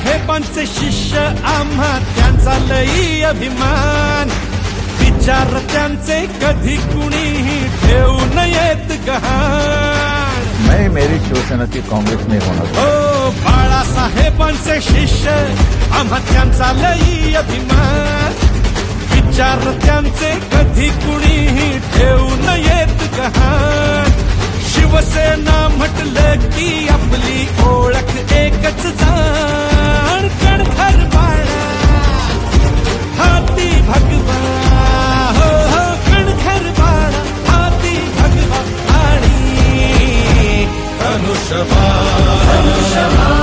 बाळासाहेबांचे शिष्य आम्हा त्यांचा लई अभिमान. विचार त्यांचे कधी कुणीही ठेवू नयेत गहाण. मैं मेरी शिवसेना की कांग्रेस में होना हो बाळासाहेबांचे शिष्य आम्हा त्यांचा लई अभिमान. विचार त्यांचे कधी कुणीही ठेवू नयेत गहाण. शिवसेना म्हटलं الشفاعة